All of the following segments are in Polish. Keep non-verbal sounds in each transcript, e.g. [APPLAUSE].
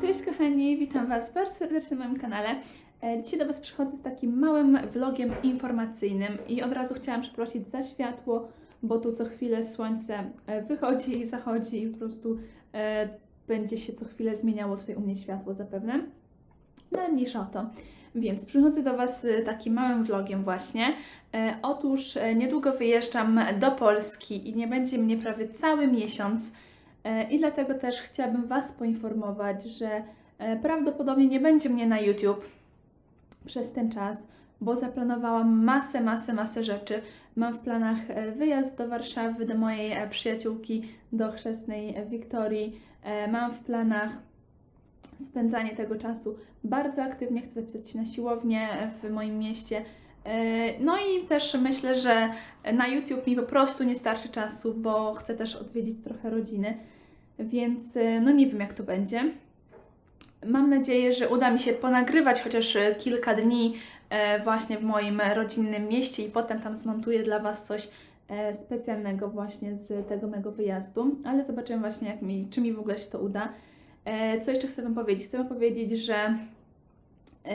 Cześć kochani, witam Was bardzo serdecznie na moim kanale. E, Dzisiaj do Was przychodzę z takim małym vlogiem informacyjnym i od razu chciałam przeprosić za światło, bo tu co chwilę słońce e, wychodzi i zachodzi i po prostu e, będzie się co chwilę zmieniało tutaj u mnie światło zapewne. No mniejsza o to. Więc przychodzę do Was z takim małym vlogiem właśnie. E, otóż e, niedługo wyjeżdżam do Polski i nie będzie mnie prawie cały miesiąc. E, I dlatego też chciałabym Was poinformować, że e, prawdopodobnie nie będzie mnie na YouTube przez ten czas, bo zaplanowałam masę, masę, masę rzeczy. Mam w planach e, wyjazd do Warszawy, do mojej przyjaciółki, do chrzestnej Wiktorii. Mam w planach spędzanie tego czasu bardzo aktywnie. Chcę zapisać się na siłownię w moim mieście. E, No i też myślę, że na YouTube mi po prostu nie starczy czasu, bo chcę też odwiedzić trochę rodziny, więc e, no nie wiem jak to będzie. Mam nadzieję, że uda mi się ponagrywać chociaż kilka dni e, właśnie w moim rodzinnym mieście i potem tam zmontuję dla Was coś specjalnego właśnie z tego mego wyjazdu, ale zobaczymy właśnie jak mi, czy mi w ogóle się to uda. Co jeszcze chcę Wam powiedzieć? Chcę Wam powiedzieć, że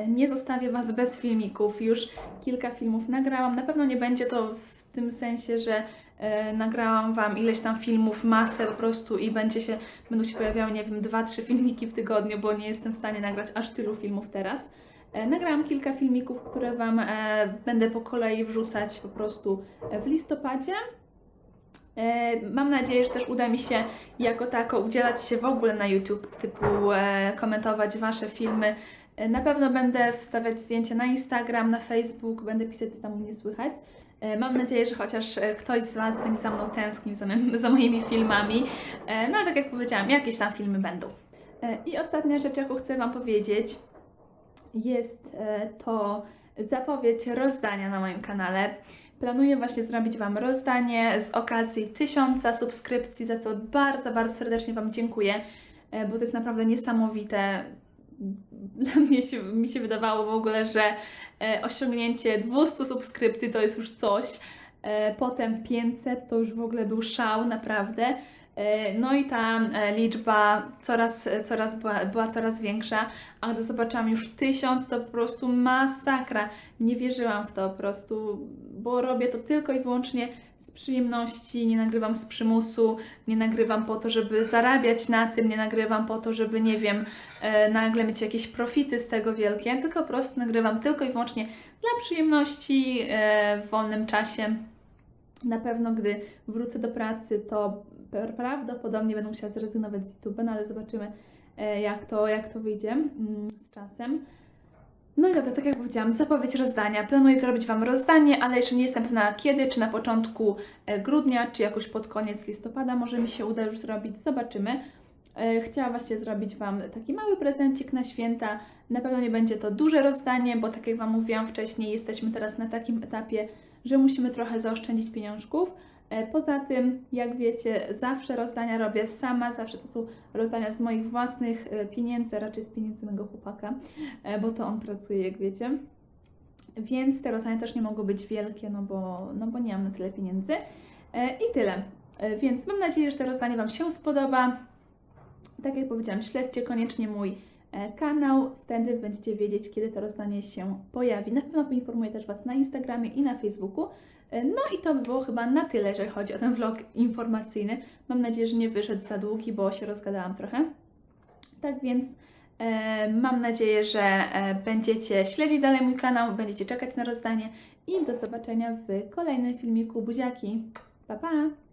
nie zostawię Was bez filmików. Już kilka filmów nagrałam. Na pewno nie będzie to w tym sensie, że e, nagrałam Wam ileś tam filmów, masę po prostu i będzie się, będą się pojawiały, nie wiem, dwa, trzy filmiki w tygodniu, bo nie jestem w stanie nagrać aż tylu filmów teraz. E, Nagrałam kilka filmików, które Wam e, będę po kolei wrzucać po prostu e, w listopadzie. E, Mam nadzieję, że też uda mi się jako tako udzielać się w ogóle na YouTube, typu e, komentować Wasze filmy. E, Na pewno będę wstawiać zdjęcia na Instagram, na Facebook, będę pisać, co tam u mnie słychać. E, Mam nadzieję, że chociaż e, ktoś z Was będzie za mną tęsknił, za, za moimi filmami. No ale tak jak powiedziałam, jakieś tam filmy będą. I ostatnia rzecz, jaką chcę Wam powiedzieć, jest to zapowiedź rozdania na moim kanale. Planuję właśnie zrobić Wam rozdanie z okazji tysiąca subskrypcji, za co bardzo, bardzo serdecznie Wam dziękuję, bo to jest naprawdę niesamowite. [LAUGHS] Dla mnie się, mi się wydawało w ogóle, że e, osiągnięcie 200 subskrypcji to jest już coś. E, Potem 500 to już w ogóle był szał, naprawdę. E, No i ta e, liczba coraz, coraz była, była coraz większa, a gdy zobaczyłam już 1000, to po prostu masakra. Nie wierzyłam w to po prostu, bo robię to tylko i wyłącznie z przyjemności, nie nagrywam z przymusu, nie nagrywam po to, żeby zarabiać na tym, nie nagrywam po to, żeby, nie wiem, e, nagle mieć jakieś profity z tego wielkie, tylko po prostu nagrywam tylko i wyłącznie dla przyjemności, e, w wolnym czasie. Na pewno, gdy wrócę do pracy, to prawdopodobnie będę musiała zrezygnować z YouTube, no ale zobaczymy, e, jak to, jak to wyjdzie mm, z czasem. No i dobra, tak jak powiedziałam, zapowiedź rozdania. Planuję zrobić Wam rozdanie, ale jeszcze nie jestem pewna kiedy, czy na początku e, grudnia, czy jakoś pod koniec listopada może mi się uda już zrobić, zobaczymy. E, Chciałam właśnie zrobić Wam taki mały prezencik na święta. Na pewno nie będzie to duże rozdanie, bo tak jak Wam mówiłam wcześniej, jesteśmy teraz na takim etapie, że musimy trochę zaoszczędzić pieniążków. E, Poza tym, jak wiecie, zawsze rozdania robię sama, zawsze to są rozdania z moich własnych e, pieniędzy, raczej z pieniędzy mojego chłopaka, e, bo to on pracuje, jak wiecie. Więc te rozdania też nie mogą być wielkie, no bo, no bo nie mam na tyle pieniędzy. I tyle. Więc mam nadzieję, że to rozdanie Wam się spodoba. Tak jak powiedziałam, śledźcie koniecznie mój kanał, wtedy będziecie wiedzieć, kiedy to rozdanie się pojawi. Na pewno poinformuję też Was na Instagramie i na Facebooku. E, No i to by było chyba na tyle, jeżeli chodzi o ten vlog informacyjny. Mam nadzieję, że nie wyszedł za długi, bo się rozgadałam trochę. Tak więc e, mam nadzieję, że e, będziecie śledzić dalej mój kanał, będziecie czekać na rozdanie i do zobaczenia w kolejnym filmiku. Buziaki! Pa, pa!